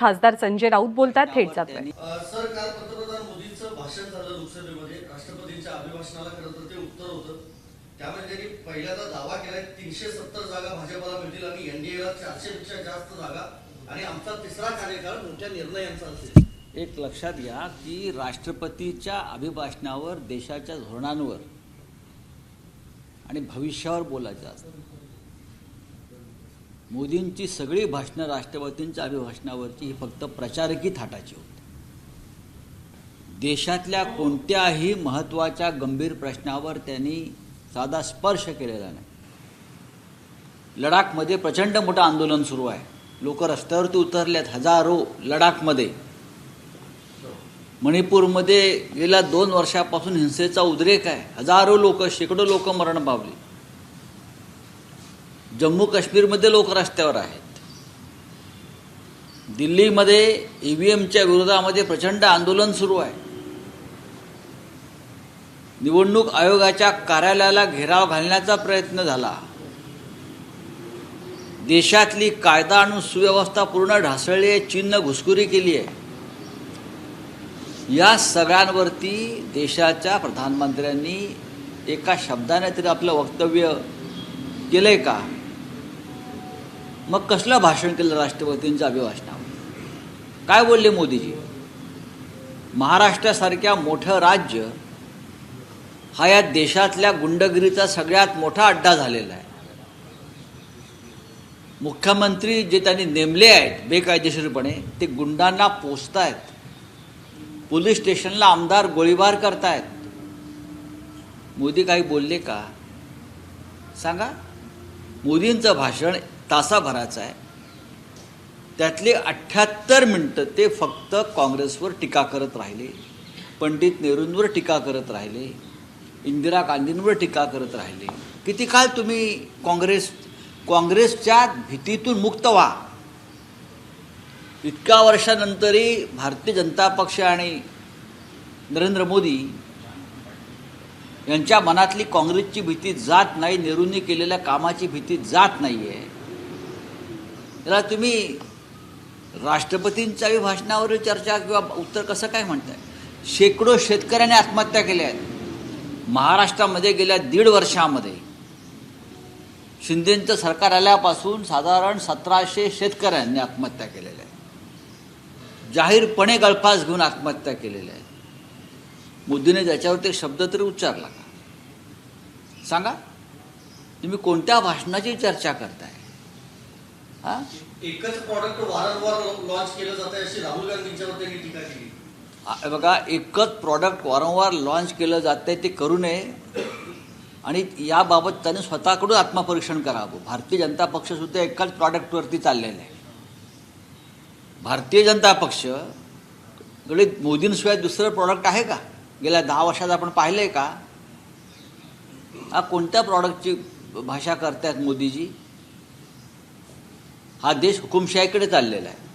खासदार संजय राऊत बोलतात थेट जातोय अ, सर काल पंतप्रधान मोदींचं भाषण झालं लोकसभेमध्ये. राष्ट्रपतींच्या अभिभाषणाला खरं तर ते उत्तर होतं. त्यामध्ये त्यांनी पहिल्यांदा दावा केलाय तीनशे सत्तर जागा भाजपला मिळतील आणि एनडीएला चारशे पेक्षा जास्त जागा आणि आमचा तिसरा कार्यकाळ मोठ्या निर्णयांचा असेल. एक लक्षात घ्या की राष्ट्रपतीच्या अभिभाषणावर देशाच्या धोरणांवर आणि भविष्यावर बोलायचं असतं. मोदींची सगळी भाषणं राष्ट्रपतींच्या अभिभाषणावरची ही फक्त प्रचारकी थाटाची होती. देशातल्या कोणत्याही महत्त्वाच्या गंभीर प्रश्नावर त्यांनी साधा स्पर्श केलेला नाही. लडाखमध्ये प्रचंड मोठं आंदोलन सुरू आहे. लोक रस्त्यावरती उतरलेत हजारो लडाखमध्ये. मणिपूरमध्ये गेल्या दोन वर्षापासून हिंसेचा उद्रेक आहे. हजारो लोक शेकडो लोक मरण पावली. जम्मू काश्मीरमध्ये लोक रस्त्यावर आहेत. दिल्लीमध्ये ई व्ही एमच्या विरोधामध्ये प्रचंड आंदोलन सुरू आहे. निवडणूक आयोगाच्या कार्यालयाला घेराव घालण्याचा प्रयत्न झाला. देशातली कायदा आणि सुव्यवस्था पूर्ण ढासळली आहे चीननं घुसखोरी केली आहे. या सगळ्यांवरती देशाच्या प्रधानमंत्र्यांनी एका शब्दाने तरी आपलं वक्तव्य केलं आहे का? मग कसलं भाषण केलं राष्ट्रपतींच्या अभिभाषणावर? काय बोलले मोदीजी? महाराष्ट्रासारख्या मोठं राज्य हा या देशातल्या गुंडगिरीचा सगळ्यात मोठा अड्डा झालेला आहे. मुख्यमंत्री जे त्यांनी नेमले आहेत बेकायदेशीरपणे ते गुंडांना पोचतायत पोलीस स्टेशनला आमदार गोळीबार करतायत. मोदी काही बोलले का? सांगा. मोदींचं भाषण तासाभराचा आहे. त्यातले अठ्ठ्याहत्तर मिनटं ते फक्त काँग्रेसवर टीका करत राहिले पंडित नेहरूंवर टीका करत राहिले इंदिरा गांधींवर टीका करत राहिले. किती काळ तुम्ही काँग्रेस काँग्रेसच्या भीतीतून मुक्त व्हा. इतक्या वर्षानंतरही भारतीय जनता पक्ष आणि नरेंद्र मोदी यांच्या मनातली काँग्रेसची भीती जात नाही नेहरूंनी केलेल्या कामाची भीती जात नाही आहे त्याला तुम्ही राष्ट्रपतींच्या भाषणावर चर्चा किंवा उत्तर कसं काय म्हणताय? शेकडो शेतकऱ्यांनी आत्महत्या केल्या आहेत. महाराष्ट्रामध्ये गेल्या दीड वर्षामध्ये शिंदेंचं सरकार आल्यापासून साधारण सतराशे शेतकऱ्यांनी आत्महत्या केलेल्या आहेत. जाहीरपणे गळफास घेऊन आत्महत्या केलेल्या आहेत. मोदीने त्याच्यावरती एक शब्द तरी उच्चारला का? सांगा. तुम्ही कोणत्या भाषणाची चर्चा करताय? एकच प्रॉडक्ट वारंवार लॉन्च केलं जात आहे अशी राहुल गांधींच्यावर त्यांनी टीका केली. बघा एकच प्रॉडक्ट वारंवार लॉन्च केलं जातं ते करू नये. आणि याबाबत त्यांनी स्वतःकडून आत्मपरीक्षण करावं. भारतीय जनता पक्षसुद्धा एकाच प्रॉडक्टवरती चाललेला आहे. भारतीय जनता पक्षकडे मोदींशिवाय दुसरं प्रॉडक्ट आहे का? गेल्या दहा वर्षात आपण पाहिलं आहे का? हा कोणत्या प्रॉडक्टची भाषा करतायत मोदीजी? हा देश हुकुमशाहीकडे चाललेला आहे.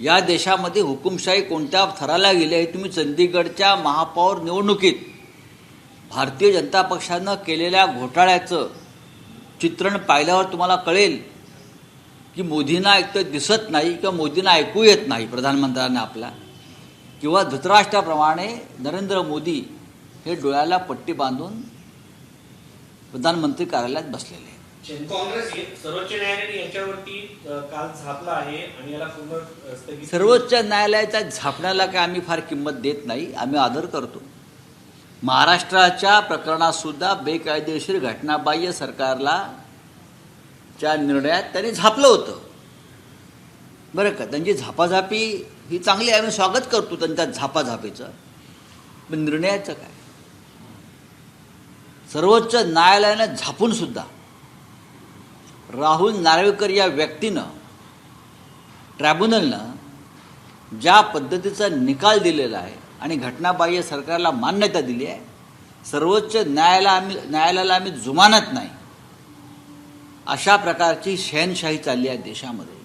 या देशामध्ये हुकुमशाही कोणत्या थराला गेली आहे तुम्ही चंदीगडच्या महापौर निवडणुकीत भारतीय जनता पक्षानं केलेल्या घोटाळ्याचं चित्रण पाहिल्यावर तुम्हाला कळेल की मोदींना एकतर दिसत नाही किंवा मोदींना ऐकू येत नाही प्रधानमंत्र्यांना आपला किंवा धृतराष्ट्राप्रमाणे नरेंद्र मोदी हे डोळ्याला पट्टी बांधून प्रधानमंत्री कार्यालयात बसलेले आहेत. काँग्रेस सर्वोच्च न्यायालयाने यांच्यावरती अ, काल झापला आहे आणि याला पूर्ण अ, स्थगित सर्वोच्च न्यायालयाच्या झापण्याला काय आम्ही फार किंमत देत नाही आम्ही आदर करतो. महाराष्ट्राच्या प्रकरणात सुद्धा बेकायदेशीर घटनाबाह्य सरकारला च्या निर्णयात त्यांनी झापलं होतं. बरं का? त्यांची झापाझापी ही चांगली आहे आम्ही स्वागत करतो त्यांच्या झापाझापीचं. पण निर्णयाचं काय? सर्वोच्च न्यायालयानं झापून सुद्धा राहुल नार्वेकर या व्यक्तीनं ट्रायब्युनलनं ज्या पद्धतीचा निकाल दिलेला आहे आणि घटनाबाह्य सरकारला मान्यता दिली आहे सर्वोच्च न्यायालया आम्ही न्यायालयाला आम्ही जुमानत नाही. अशा प्रकारची शहनशाही चालली आहे देशामध्ये.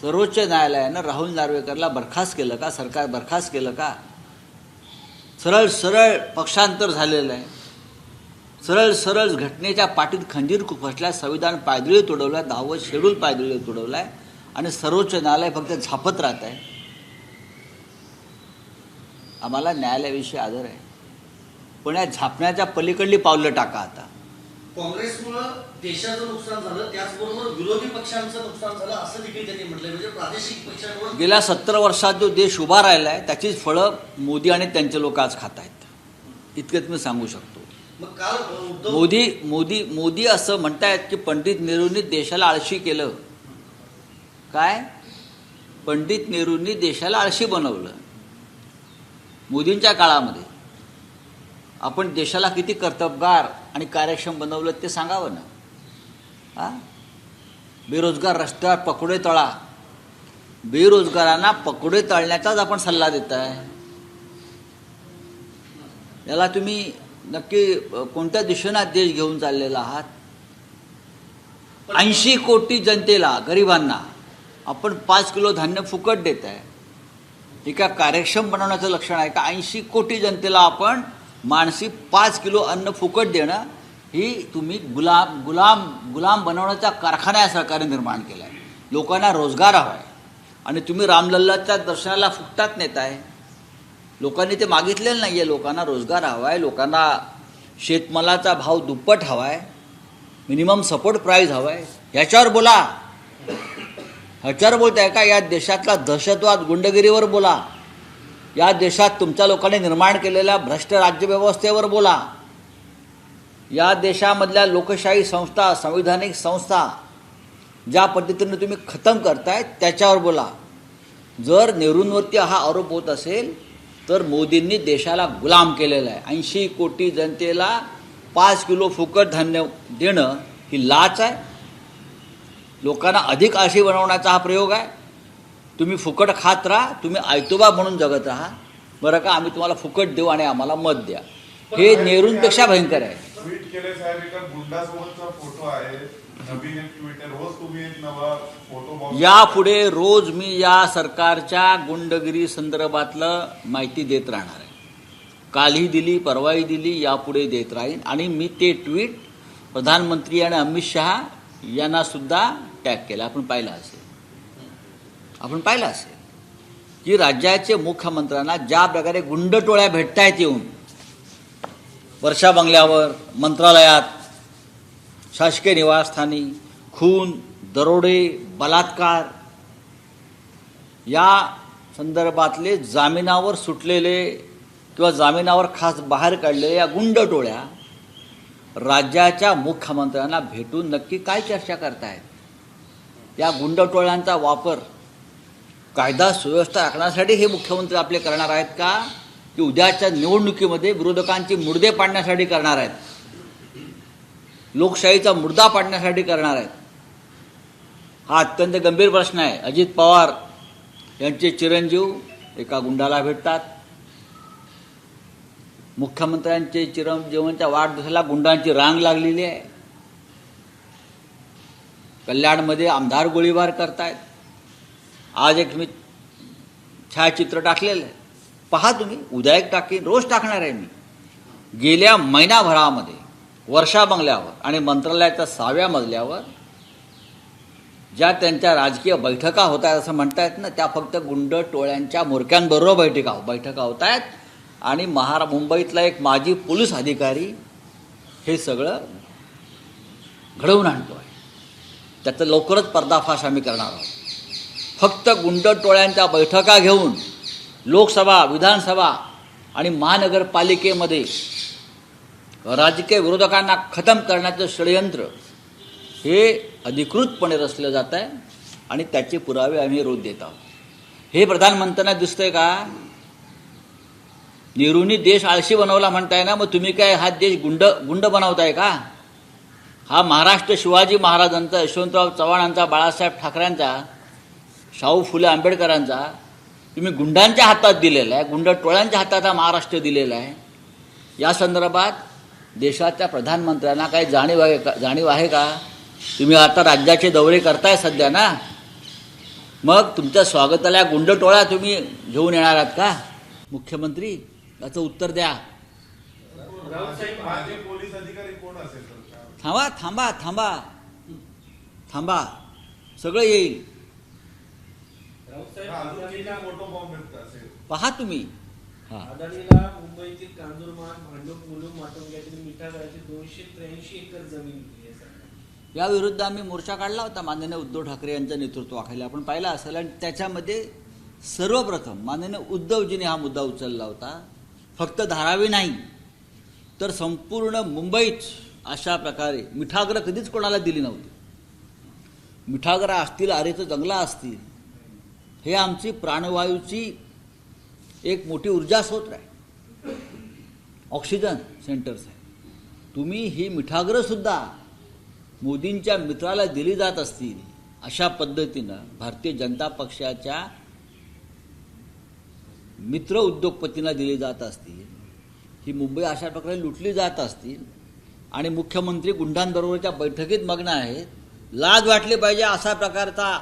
सर्वोच्च न्यायालयानं राहुल नार्वेकरला बरखास्त केलं का? सरकार बरखास्त केलं का? सरळ सरळ पक्षांतर झालेलं आहे. सरळ सरळ घटनेच्या पाठीत खंजीर खुपसल्या संविधान पायदळी तुडवल्या दहावं शेड्यूल पायदळी तुडवलाय आणि सर्वोच्च न्यायालय फक्त झापत राहत आहे. आम्हाला न्यायालयाविषयी आदर आहे. पण या झापण्याच्या पलीकडली पावलं टाका आता. काँग्रेसमुळं देशाचं नुकसान झालं त्याचबरोबर विरोधी पक्षांचं नुकसान झालं असं देखील त्यांनी म्हटलंय. म्हणजे प्रादेशिक पक्षांवर गेल्या सत्तर वर्षात जो देश उभा राहिला आहे त्याचीच फळं मोदी आणि त्यांचे लोक आज खात आहेत इतकंच मी सांगू शकतो. मोदी मोदी मोदी असं म्हणतायत की पंडित नेहरूंनी देशाला आळशी केलं. काय? पंडित नेहरूंनी देशाला आळशी बनवलं. मोदींच्या काळामध्ये. आपण देशाला किती कर्तबगार आणि कार्यक्षम बनवलं ते सांगावं ना? हा? बेरोजगार रस्त्यावर पकोडे तळा. बेरोजगारांना पकोडे तळण्याचाच आपण सल्ला देत आहे याला तुम्ही नक्की कोणत्या दिशेनं देश घेऊन चाललेला आहात? ऐंशी कोटी जनतेला गरिबांना आपण पाच किलो धान्य फुकट देत आहे. हे का कार्यक्षम बनवण्याचं लक्षण आहे का? ऐंशी कोटी जनतेला आपण मानसी पाच किलो अन्न फुकट देणं ही तुम्ही गुलाम गुलाम गुलाम बनवण्याचा कारखाना या सरकारने निर्माण केला आहे लोकांना रोजगार हवा आहे आणि तुम्ही रामलल्लाच्या दर्शनाला फुकटात नेताय. लोकांनी ते मागितलेलं नाही आहे लोकांना रोजगार हवा आहे लोकांना शेतमालाचा भाव दुप्पट हवा आहे मिनिमम सपोर्ट प्राईज हवा आहे ह्याच्यावर बोला. ह्याच्यावर बोलताय का? या देशातला दहशतवाद गुंडगिरीवर बोला. या देशात तुमच्या लोकांनी निर्माण केलेल्या भ्रष्ट राज्यव्यवस्थेवर बोला. या देशामधल्या लोकशाही संस्था संविधानिक संस्था ज्या पद्धतीने तुम्ही खतम करताय त्याच्यावर बोला. जर नेहरूंवरती हा आरोप होत असेल तर मोदींनी देशाला गुलाम केलेला आहे. ऐंशी कोटी जनतेला पाच किलो फुकट धान्य देणं ही लाच आहे. लोकांना अधिक आळशी बनवण्याचा हा प्रयोग आहे. तुम्ही फुकट खात राहा तुम्ही आयतोबा म्हणून जगत राहा. बरं का आम्ही तुम्हाला फुकट देऊ आणि आम्हाला मत द्या. हे नेहरूंपेक्षा भयंकर आहे. नवीन रोज तुम्ही नवा फोटो यापुढे रोज मी या सरकारच्या गुंडगिरी संदर्भातलं माहिती देत राहणार आहे. कालही दिली परवाही दिली यापुढे देत राहीन. आणि मी ते ट्विट प्रधानमंत्री आणि अमित शहा यांना सुद्धा टॅग केलं. आपण पाहिलं असेल. आपण पाहिलं असेल. की राज्याचे मुख्यमंत्र्यांना ज्या प्रकारे गुंडटोळ्या भेटतायत येऊन वर्षा बंगल्यावर मंत्रालयात शासकीय निवासस्थानी खून दरोडे बलात्कार या संदर्भातले जामिनावर सुटलेले किंवा जामिनावर खास बाहेर काढलेल्या या गुंड टोळ्या राज्याच्या मुख्यमंत्र्यांना भेटून नक्की काय चर्चा करतायत? या गुंड टोळ्यांचा वापर कायदा सुव्यवस्था राखण्यासाठी हे मुख्यमंत्री आपले करणार आहेत का? की उद्याच्या निवडणुकीमध्ये विरोधकांचे मुर्दे पाडण्यासाठी करणार आहेत? लोकशाहीचा मुर्दा पाडण्यासाठी करणार आहेत. हा अत्यंत गंभीर प्रश्न आहे. अजित पवार यांचे चिरंजीव एका गुंडाला भेटतात. मुख्यमंत्र्यांचे चिरंजीवांच्या वाढदिवसाला गुंडांची रांग लागलेली आहे. कल्याणमध्ये आमदार गोळीबार करतायत. आज एक मी छायाचित्र टाकलेलं आहे. पहा तुम्ही उद्या एक टाकीन रोज टाकणार आहे मी. गेल्या महिनाभरामध्ये वर्षा बंगल्यावर आणि मंत्रालयाच्या सहाव्या मजल्यावर ज्या त्यांच्या राजकीय बैठका होत आहेत असं म्हणता येत ना त्या फक्त गुंड टोळ्यांच्या मुरक्यांबरोबर बैठका हो- बैठका होत आहेत. आणि महारा मुंबईतला एक माजी पोलीस अधिकारी हे सगळं घडवून आणतो आहे त्याचं लवकरच पर्दाफाश आम्ही करणार आहोत. फक्त गुंड टोळ्यांच्या बैठका घेऊन लोकसभा विधानसभा आणि महानगरपालिकेमध्ये राजकीय विरोधकांना खतम करण्याचं षडयंत्र हे अधिकृतपणे रचलं जात आहे आणि त्याचे पुरावे आम्ही रोज देत आहोत. हे प्रधानमंत्र्यांना दिसतंय का? नेहरूंनी देश आळशी बनवला म्हणताय ना मग तुम्ही काय हा देश गुंड गुंड बनवताय का? हा महाराष्ट्र शिवाजी महाराजांचा यशवंतराव चव्हाणांचा बाळासाहेब ठाकरेंचा शाहू फुले आंबेडकरांचा तुम्ही गुंडांच्या हातात दिलेला आहे गुंड टोळ्यांच्या हातात हा महाराष्ट्र दिलेला आहे. या संदर्भात देशाच्या प्रधानमंत्र्यांना काही जाणीव आहे का? जाणीव आहे का? तुम्ही आता राज्याचे दौरे करताय सध्या ना? मग तुमच्या स्वागताला गुंडटोळा तुम्ही घेऊन येणार आहात का? मुख्यमंत्री याचं उत्तर द्या. थांबा थांबा थांबा. थांबा. सगळं येईल. पहा तुम्ही. अदानीला मुंबईतील कांजूरमार्ग भांडूप मुलुम माटुंग्यातील मिठागराची दोनशे त्र्याऐंशी एकर जमीन दिली आहे सरकारने. याविरुद्ध आम्ही मोर्चा काढला होता. माननीय उद्धव ठाकरे यांच्या नेतृत्वाखाली आपण पाहिला असेल आणि त्याच्यामध्ये सर्वप्रथम माननीय उद्धवजीने हा मुद्दा उचलला होता. फक्त धारावी नाही तर संपूर्ण मुंबईत अशा प्रकारे मिठागरं कधीच कोणाला दिली नव्हती. मिठागरा असतील आरेचं जंगला असतील हे आमची प्राणवायूची एक मोठी ऊर्जा स्रोत आहे ऑक्सिजन सेंटर्स आहे तुम्ही ही मिठाग्रसुद्धा मोदींच्या मित्राला दिली जात असतील अशा पद्धतीनं भारतीय जनता पक्षाच्या मित्र उद्योगपतींना दिली जात असतील ही मुंबई अशा प्रकारे लुटली जात असतील आणि मुख्यमंत्री गुंडांबरोबरच्या बैठकीत मग्न आहेत लाज वाटली पाहिजे असा प्रकारचा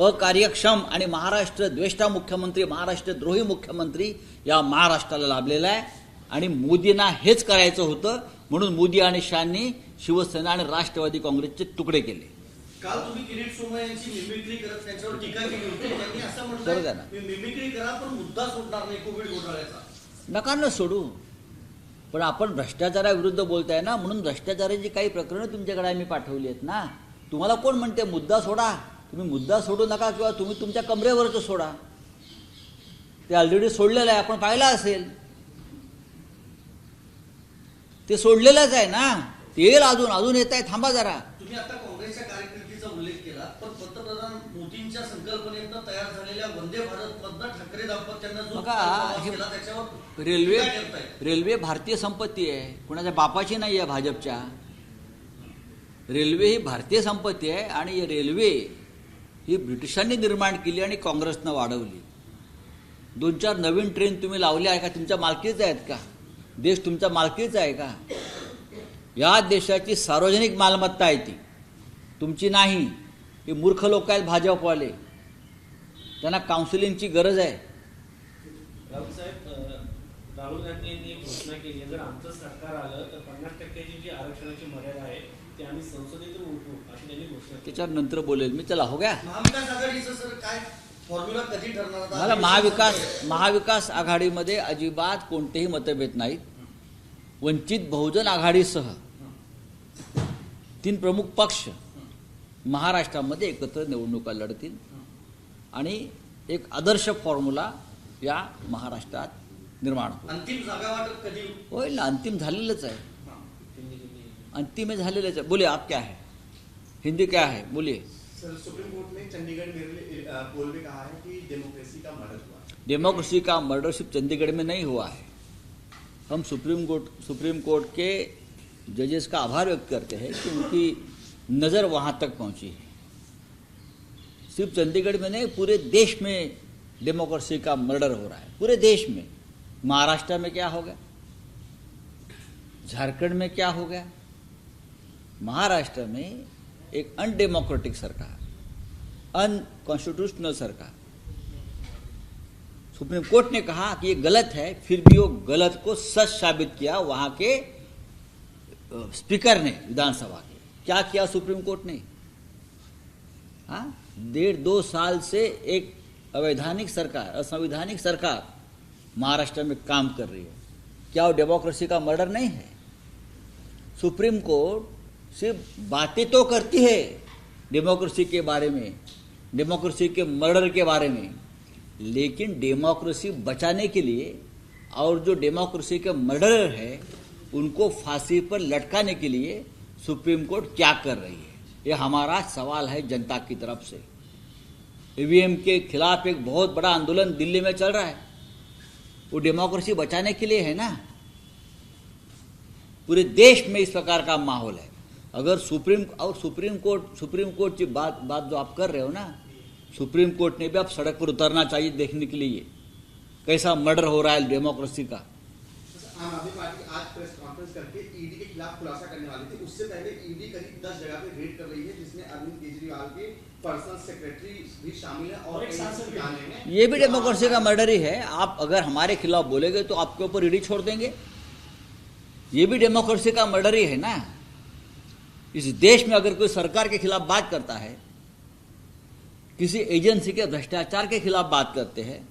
अकार्यक्षम आणि महाराष्ट्र द्वेष्टा मुख्यमंत्री महाराष्ट्र द्रोही मुख्यमंत्री या महाराष्ट्राला लाभलेला आहे. आणि मोदींना हेच करायचं होतं म्हणून मोदी आणि शहांनी शिवसेना आणि राष्ट्रवादी काँग्रेसचे तुकडे केले. काल तुम्ही किरीट सोमय्या यांची मिमिक्री करत त्यांच्यावर टीका केली होती. त्यांनी असं. म्हटलं मी मिमिक्री करा पण मुद्दा सोडणार नाही कोविड घोटाळ्याचा. नका न सोडू. पण आपण भ्रष्टाचाराविरुद्ध बोलताय ना म्हणून भ्रष्टाचाराची काही प्रकरणं तुमच्याकडे आम्ही पाठवली आहेत ना. तुम्हाला कोण म्हणते मुद्दा सोडा. तुम्ही मुद्दा सोडू नका किंवा तुम्ही तुमच्या कमरेवरचं सोडा. ते ऑलरेडी सोडलेलं आहे आपण पाहिलं असेल. ते सोडलेलंच आहे ना. ते येईल अजून अजून येत आहे थांबा जरा. तुम्ही आता काँग्रेसच्या कारकिर्दीचा उल्लेख केला पण पंतप्रधान मोदींच्या संकल्पनेतनं तयार झालेल्या वंदे भारत मधनं ठाकरे दाम्पत्यांना हे रेल्वे. रेल्वे भारतीय संपत्ती आहे. कुणाच्या बापाची नाही आहे भाजपच्या. रेल्वे ही भारतीय संपत्ती आहे आणि रेल्वे ही ब्रिटिशांनी निर्माण केली आणि काँग्रेसनं वाढवली. दोन चार नवीन ट्रेन तुम्ही लावल्या आहे का? तुमच्या मालकीच आहेत का? देश तुमच्या मालकीचा आहे का? या देशाची सार्वजनिक मालमत्ता आहे ती. तुमची नाही. हे मूर्ख लोक आहेत भाजपवाले. त्यांना काउन्सिलिंगची गरज आहे. राहुल साहेब राहुल गांधी यांनी घोषणा केली. जर आमचं सरकार आलं तर पन्नास टक्क्याची जी आरक्षणाची मर्यादा आहे ती आम्ही संसदेतून उठवू अशी त्यांनी घोषणा केली त्याच्यावर नंतर बोलेल. मी चला हो गया? मला महाविकास महाविकास आघाडीमध्ये अजिबात कोणतेही मतभेद नाहीत. वंचित बहुजन आघाडीसह तीन प्रमुख पक्ष महाराष्ट्रामध्ये एकत्र निवडणुका लढतील. आणि एक आदर्श फॉर्म्युला या महाराष्ट्रात निर्माण होईल. ना अंतिम झालेलंच आहे. अंतिम झालेलंच आहे. बोलिए आप क्या है? हिंदी क्या है? बोलिए। सर सुप्रीम कोर्ट ने चंडीगढ़ में पोल में कहा है कि डेमोक्रेसी का मदद हुआ डेमोक्रेसी का मर्डर सिर्फ़ चंडीगढ़ में नहीं हुआ है। हम सुप्रीम कोर्ट सुप्रीम कोर्ट के जजेस का आभार व्यक्त करते हैं कि उनकी नज़र वहाँ तक पहुँची है। सिर्फ़ चंडीगढ़ में नहीं पूरे देश में डेमोक्रेसी का मर्डर हो रहा है। पूरे देश में। महाराष्ट्र में क्या हो गया? झारखंड में क्या हो गया? महाराष्ट्र में एक अनडेमोक्रेटिक सरकार अनकॉन्स्टिट्यूशनल सरकार सुप्रीम कोर्ट ने कहा कि ये गलत है, फिर भी वो गलत को सच साबित किया वहाँ के स्पीकर ने विधानसभा के। क्या किया सुप्रीम कोर्ट ने? हाँ डेढ़ दो साल से एक अवैधानिक सरकार, असंवैधानिक सरकार महाराष्ट्र में काम कर रही है। क्या वो डेमोक्रेसी का मर्डर नहीं है? सुप्रीम कोर्ट सिर्फ़ बातें तो करती है डेमोक्रेसी के बारे में, डेमोक्रेसी के मर्डर के बारे में, लेकिन डेमोक्रेसी बचाने के लिए और जो डेमोक्रेसी के मर्डरर है, उनको फांसी पर लटकाने के लिए सुप्रीम कोर्ट क्या कर रही है? ये हमारा सवाल है जनता की तरफ़ से। ईवीएम के खिलाफ एक बहुत बड़ा आंदोलन दिल्ली में चल रहा है। वो डेमोक्रेसी बचाने के लिए है ना? पूरे देश में इस प्रकार का माहौल है। अगर सुप्रीम और सुप्रीम कोर्ट सुप्रीम कोर्ट की बात बात जो आप कर रहे हो ना सुप्रीम कोर्ट ने भी आप सड़क पर उतरना चाहिए देखने के लिए। कैसा मर्डर हो रहा है डेमोक्रेसी का? आम आदमी पार्टी आज प्रेस कॉन्फ्रेंस करके ईडी के खिलाफ खुलासा करने वाली थी। उससे पहले ईडी करीब दस जगह पे रेड कर रही है जिसमें अरविंद केजरीवाल के पर्सनल सेक्रेटरी भी शामिल है और एक सांसद भी। ये भी डेमोक्रेसी का मर्डर ही है। आप अगर हमारे खिलाफ बोलेंगे तो आपके ऊपर ईडी छोड़ देंगे। ये भी डेमोक्रेसी का मर्डर ही है ना। इस देश में अगर कोई सरकार के खिलाफ बात करता है, किसी एजेंसी के भ्रष्टाचार के खिलाफ बात करते हैं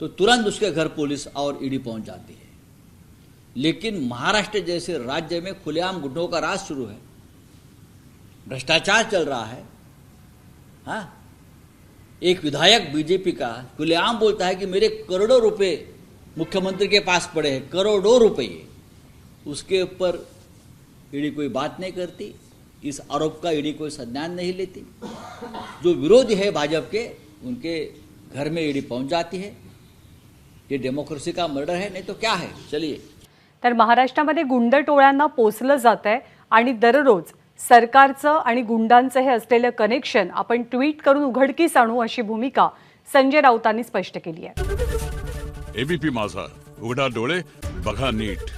तो तुरंत उसके घर पुलिस और ईडी पहुँच जाती है। लेकिन महाराष्ट्र जैसे राज्य में खुलेआम गुंडों का राज शुरू है। भ्रष्टाचार चल रहा है। हाँ? एक विधायक बीजेपी का खुलेआम बोलता है कि मेरे करोड़ों रुपए मुख्यमंत्री के पास पड़े हैं, करोड़ों रुपये उसके ऊपर ईडी कोई बात नहीं करती इस आरोप का ईडी कोई संज्ञान नहीं लेती। जो विरोधी है भाजपा के उनके घर में ईडी पहुंच जाती है। ये डेमोक्रेसी का मर्डर है नहीं तो क्या है? चलिए। तर महाराष्ट्रामध्ये गुंड टोळ्यांना पोचलं जात आहे आणि दररोज सरकारचं आणि गुंडांचं हे असलेलं कनेक्शन आपण ट्विट करून उघडकीस आणू अशी भूमिका संजय राऊतांनी स्पष्ट केली आहे. एबीपी माझा उघडा डोळे बघा नीट.